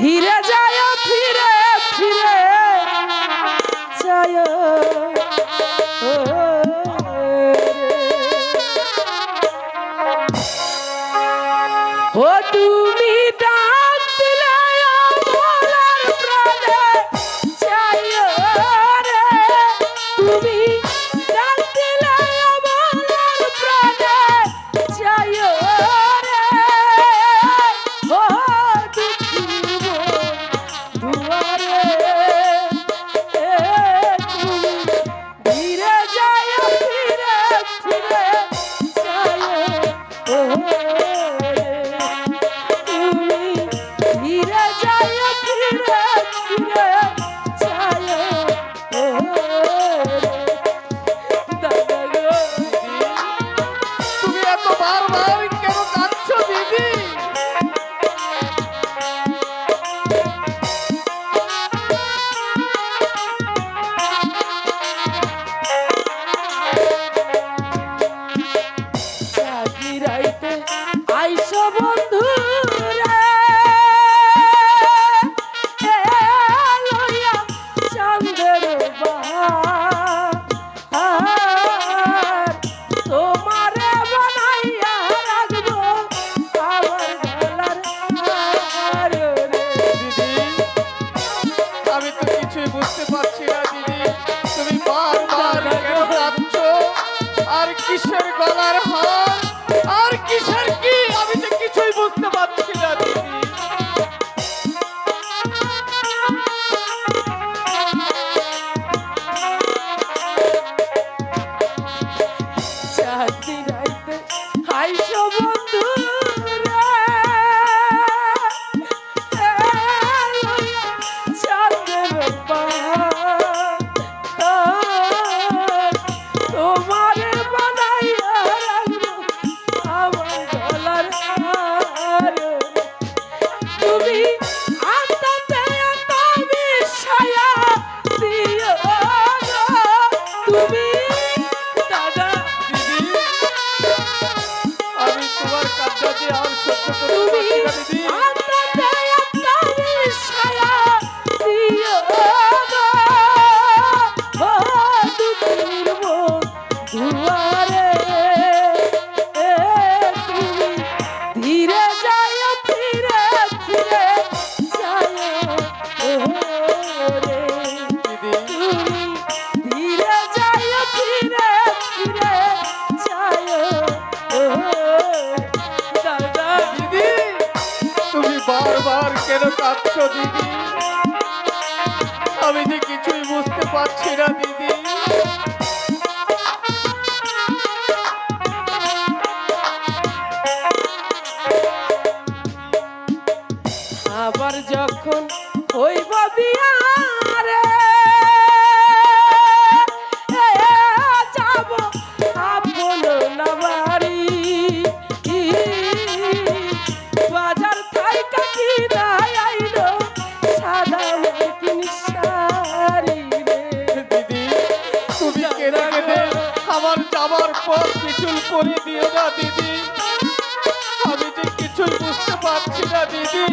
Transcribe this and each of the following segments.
He let তুমি রাখছ দিদি? আমি যে কিছুই বুঝতে পারছি না দিদি। আবার যখন ওই বাবিয়া আমার যাবার পর পিছুল করে দিও না, দিদি। আমি যে কিছু বুঝতে পারছি না, দিদি।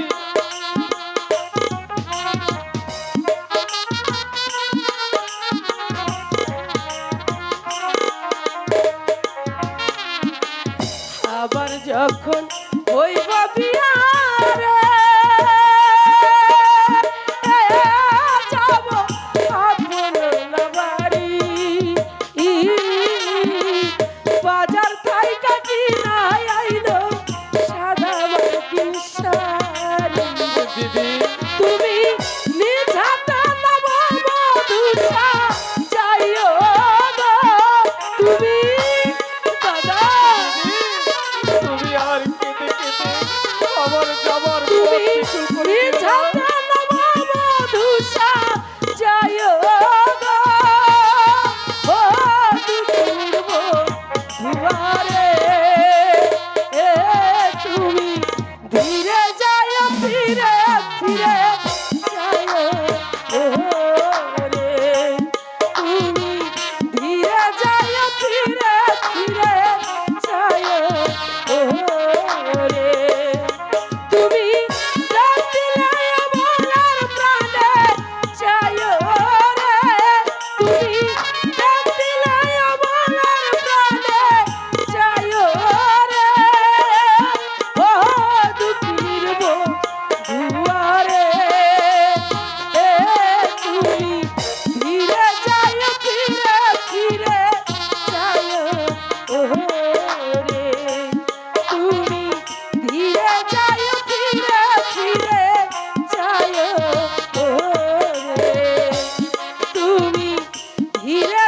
Yeah.